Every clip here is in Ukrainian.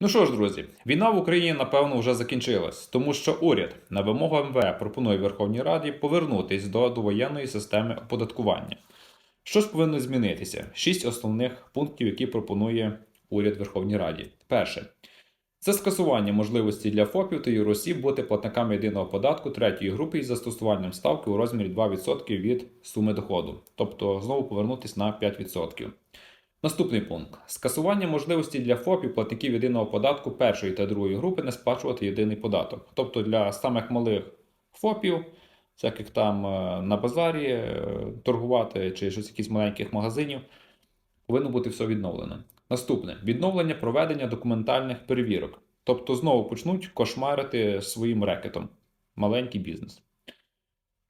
Ну що ж, друзі, війна в Україні напевно вже закінчилась, тому що уряд на вимогу МВ пропонує Верховній Раді повернутись до довоєнної системи оподаткування. Що ж повинно змінитися? Шість основних пунктів, які пропонує уряд Верховній Раді. Перше. Це скасування можливості для ФОПів та юросіб бути платниками єдиного податку третьої групи із застосуванням ставки у розмірі 2% від суми доходу, тобто знову повернутися на 5%. Наступний пункт: скасування можливості для ФОПів платників єдиного податку першої та другої групи не сплачувати єдиний податок. Тобто для самих малих ФОПів, всяких там е, на базарі е, торгувати чи щось якісь маленьких магазинів, повинно бути все відновлено. Наступне відновлення проведення документальних перевірок. Тобто знову почнуть кошмарити своїм рекетом маленький бізнес.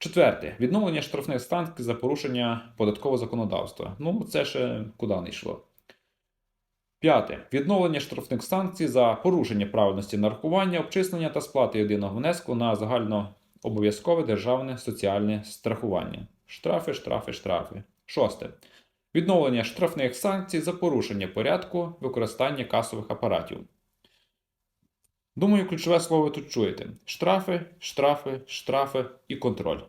Четверте відновлення штрафних санкцій за порушення податкового законодавства. Ну, це ще куди не йшло. П'яте. Відновлення штрафних санкцій за порушення правильності нарахування, обчислення та сплати єдиного внеску на загальнообов'язкове державне соціальне страхування. Штрафи, штрафи, штрафи. Шосте. Відновлення штрафних санкцій за порушення порядку використання касових апаратів. Думаю, ключове слово ви тут чуєте: штрафи, штрафи, штрафи і контроль.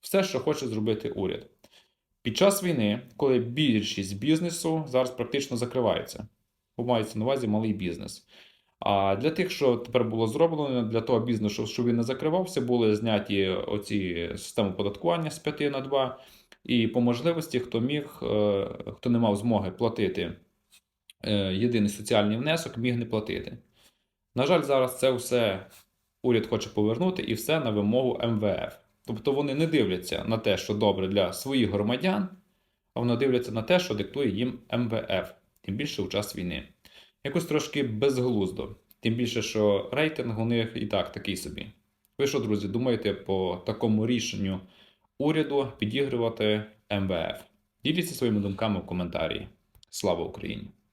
Все, що хоче зробити уряд. Під час війни, коли більшість бізнесу зараз практично закривається, бо мається на увазі малий бізнес. А для тих, що тепер було зроблено, для того бізнесу, щоб він не закривався, були зняті оці системи податкування з 5 на 2. І по можливості, хто міг, е, хто не мав змоги платити е, єдиний соціальний внесок, міг не платити. На жаль, зараз це все уряд хоче повернути і все на вимогу МВФ. Тобто вони не дивляться на те, що добре для своїх громадян, а вони дивляться на те, що диктує їм МВФ, тим більше у час війни. Якось трошки безглуздо. Тим більше, що рейтинг у них і так такий собі. Ви що, друзі, думаєте по такому рішенню уряду підігрувати МВФ? Діліться своїми думками в коментарі. Слава Україні!